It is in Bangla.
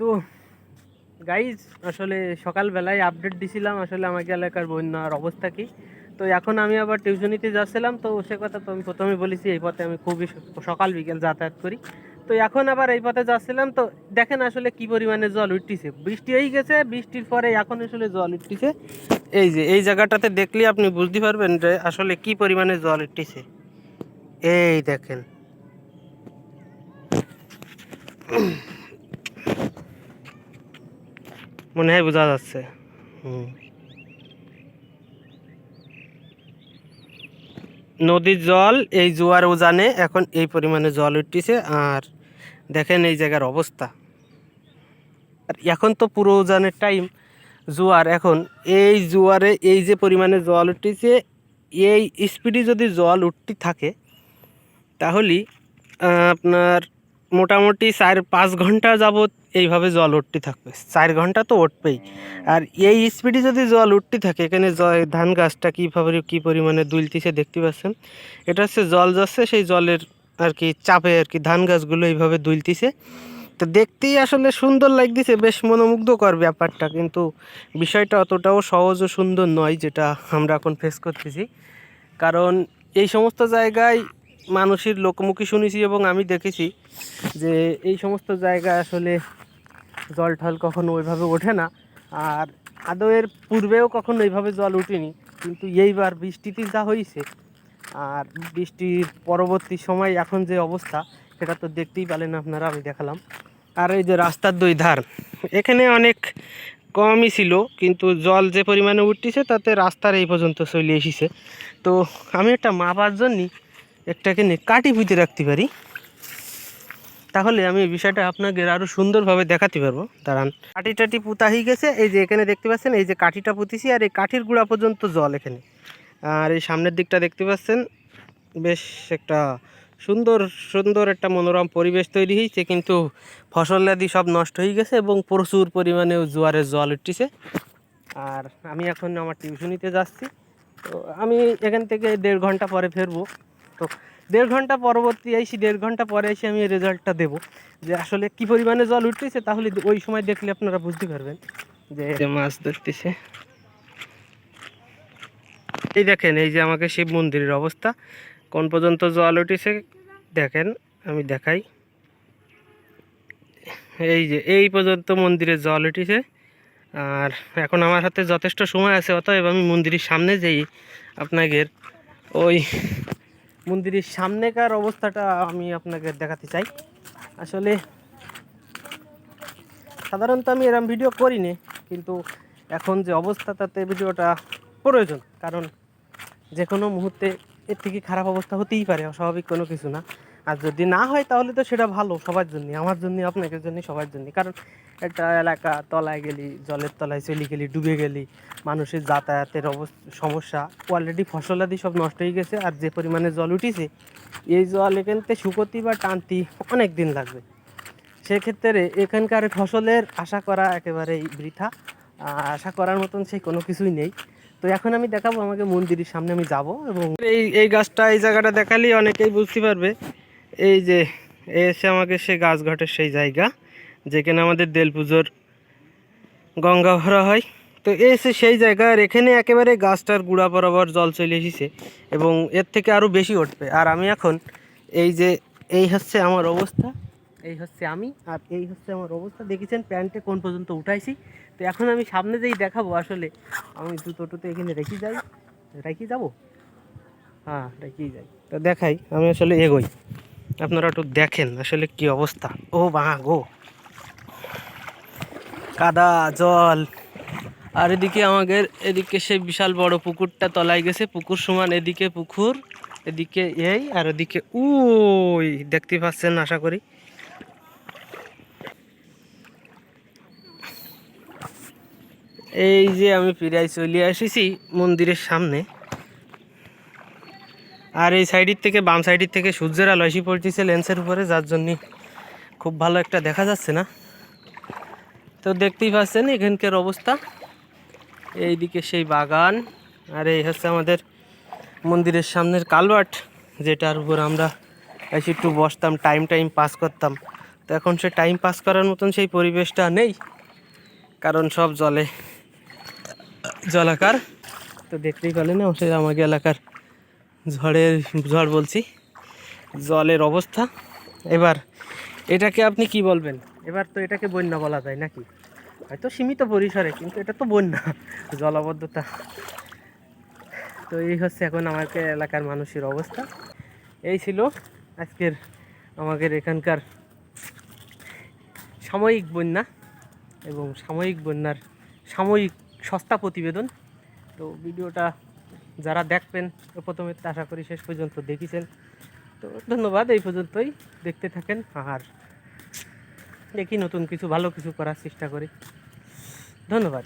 তো গাইজ আসলে সকালবেলায় আপডেট দিছিলাম, আসলে আমাকে এলাকার বন্যার অবস্থা কি? তো এখন আমি আবার টিউশনিতে যাচ্ছিলাম, তো সে কথা তো আমি প্রথমে বলেছি, এই পথে আমি খুবই সকাল বিকেল যাতায়াত করি। তো এখন আবার এই পথে যাচ্ছিলাম, তো দেখেন আসলে কি পরিমাণে জল উঠতেছে। বৃষ্টি হয়ে গেছে, বৃষ্টির পরে এখন আসলে জল উঠতেছে। এই যে, এই জায়গাটাতে দেখলে আপনি বুঝতে পারবেন যে আসলে কি পরিমাণে জল উঠতেছে। এই দেখেন। মনে হয় বোঝা যাচ্ছে। হুম। নদীর জল এই জোয়ার উজানে এখন এই পরিমাণে জল উঠতেছে আর দেখেন এই জায়গার অবস্থা। আর এখন তো পুরো উজানের টাইম জোয়ার এখন এই জোয়ারে এই যে পরিমাণে জল উঠতেছে এই স্পিডে যদি জল উঠতে থাকে তাহলে আপনার মোটামুটি চার পাঁচ ঘণ্টা যাবৎ এইভাবে জল উঠতে থাকবে। চার ঘণ্টা তো উঠবেই। আর এই স্পিডে যদি জল উঠতে থাকে, এখানে ধান গাছটা কীভাবে, কী পরিমাণে দুলতিছে দেখতে পাচ্ছেন? এটা হচ্ছে জল যাচ্ছে, সেই জলের আর কি চাপে আর কি ধান গাছগুলো এইভাবে দুলতিছে। তো দেখতেই আসলে সুন্দর লাগতেছে, বেশ মনোমুগ্ধকর ব্যাপারটা, কিন্তু বিষয়টা অতটাও সহজ ও সুন্দর নয়, যেটা আমরা এখন ফেস করতেছি। কারণ এই সমস্ত জায়গায় মানুষের লোকমুখী শুনেছি এবং আমি দেখেছি যে এই সমস্ত জায়গা আসলে জল ঠল কখনো ওইভাবে ওঠে না। আর আদৌ এর পূর্বেও কখনো এইভাবে জল উঠেনি, কিন্তু এইবার বৃষ্টিতে যা হয়েছে আর বৃষ্টির পরবর্তী সময় এখন যে অবস্থা, সেটা তো দেখতেই পেলেন আপনারা, আমি দেখালাম। আর এই যে রাস্তার দুই ধার, এখানে অনেক কমই ছিল, কিন্তু জল যে পরিমাণে উঠতেছে, তাতে রাস্তার এই পর্যন্ত চলে এসেছে। তো আমি একটা মাপার জন্যই একটাকে নিয়ে কাটি পুঁতে রাখতে পারি। তাহলে আমি এই বিষয়টা আপনাকে আরও সুন্দরভাবে দেখাতে পারব। দাঁড়ান। কাঠি টাটি পুঁতা হয়ে গেছে। এই যে এখানে দেখতে পাচ্ছেন, এই যে কাঠিটা পুঁতিছি আর এই কাঠির গুঁড়া পর্যন্ত জল এখানে। আর এই সামনের দিকটা দেখতে পাচ্ছেন, বেশ একটা সুন্দর সুন্দর একটা মনোরম পরিবেশ তৈরি হয়েছে। কিন্তু ফসল আদি সব নষ্ট হয়ে গেছে এবং প্রচুর পরিমাণে জোয়ারের জল উঠতেছে আর আমি এখন আমার টিউশনিতে যাচ্ছি। তো আমি এখান থেকে দেড় ঘণ্টা পরে ফিরবো। তো দেড় ঘণ্টা পরবর্তী এসে দেড় ঘণ্টা পরে এসে আমি রেজাল্টটা দেবো। যে আসলে কি পরিমাণে জল উঠতেছে তাহলে ওই সময় দেখলে আপনারা বুঝতে পারবেন যে মাছ ধরতেছে। এই দেখেন, এই যে আমাকে শিব মন্দিরের অবস্থা। কোন পর্যন্ত জল উঠেছে দেখেন, আমি দেখাই। এই যে, এই পর্যন্ত মন্দিরে জল উঠেছে। আর এখন আমার হাতে যথেষ্ট সময় আছে, অতএব আমি মন্দিরের সামনে যেই আপনাদের ওই মন্দিরের সামনেকার অবস্থাটা আমি আপনাকে দেখাতে চাই। আসলে সাধারণত আমি এরম ভিডিও করি নি কিন্তু এখন যে অবস্থা তাতে ভিডিওটা প্রয়োজন, কারণ যে কোনো মুহূর্তে এর থেকে খারাপ অবস্থা হতেই পারে, অস্বাভাবিক কোনো কিছু না। আর যদি না হয় তাহলে তো সেটা ভালো, সবার জন্য আমার জন্য আপনাদের জন্য সবার জন্য কারণ একটা এলাকা তলায় গেলি, জলের তলায় চলে গেলি, ডুবে গেলি, মানুষের যাতায়াতের অবস্থা সমস্যা অলরেডি ফসলাদি সব নষ্ট হয়ে গেছে, আর যে পরিমাণে জল উঠিছে, এই জল এখানতে শুকোতি বা টানতি অনেক দিন লাগবে। সেক্ষেত্রে এখানকার ফসলের আশা করা একেবারেই বৃথা আশা করার মতন সেই কোনো কিছুই নেই। তো এখন আমি দেখাবো, আমাকে মন্দিরের সামনে আমি যাব এবং এই এই গাছটা, এই জায়গাটা দেখালেই অনেকেই বুঝতে পারবে এই যে এসে আমাকে সেই গাছ ঘাটের সেই জায়গা, যেখানে আমাদের দেল পুজোর গঙ্গা ভরা হয়। তো এসে সেই জায়গা, আর এখানে একেবারে গাছটার গুড়া বরাবর জল চলে এসেছে এবং এর থেকে আরও বেশি উঠবে। আর আমি এখন এই যে, এই হচ্ছে আমার অবস্থা, এই হচ্ছে আমি, আর এই হচ্ছে আমার অবস্থা। দেখেছেন প্যান্টে কোন পর্যন্ত উঠাইছি? তো এখন আমি সামনে যেই দেখাবো আসলে, আমি জুতো টুতো এখানে রেখে যাই, রেখে যাব? হ্যাঁ রেখেই যাই। তো দেখাই, আমি আসলে এগোই। আপনারা একটু দেখেন আসলে কি অবস্থা। ও বা গো। কাদা, জল। আর এদিকে আমাদের, এদিকে সেই বিশাল বড় পুকুরটা তলায় গেছে। পুকুর সমান এদিকে পুকুর, এদিকে এই, আর ওদিকে ওই দেখতে পাচ্ছেন আশা করি। এই যে আমি প্রায় চলে এসেছি মন্দিরের সামনে। আর এই সাইডের থেকে, বাম সাইডের থেকে সূর্যের আলো এসে পড়তেছে লেন্সের উপরে, যার জন্য খুব ভালো একটা দেখা যাচ্ছে না। তো দেখতেই পাচ্ছেন এখানকার অবস্থা। এইদিকে সেই বাগান, আর এই হচ্ছে আমাদের মন্দিরের সামনের কালভার্ট যেটার উপর আমরা এসে একটু বসতাম টাইম টাইম পাস করতাম। তো এখন সে টাইম পাস করার মতন সেই পরিবেশটা নেই, কারণ সব জলে, জলাকার। তো দেখতেই পেলেন সে আমাকে এলাকার ঝড়ের, ঝড় বলছি, জলের অবস্থা। এবার এটাকে আপনি কি বলবেন? এবার তো এটাকে বন্যা বলা যায় নাকি? হয়তো সীমিত পরিসরে, কিন্তু এটা তো বন্যা, জলাবদ্ধতা। তো এই হচ্ছে এখন আমাকে এলাকার মানুষের অবস্থা। এই ছিল আজকের আমাদের এখানকার সাময়িক বন্যা এবং সাময়িক বন্যার সাময়িক সস্তা প্রতিবেদন। তো ভিডিওটা যারা দেখবেন, প্রথমে আশা করি শেষ পর্যন্ত দেখেছেন। তো ধন্যবাদ, এই পর্যন্তই। দেখতে থাকেন আর দেখি নতুন কিছু, ভালো কিছু করার চেষ্টা করি। ধন্যবাদ।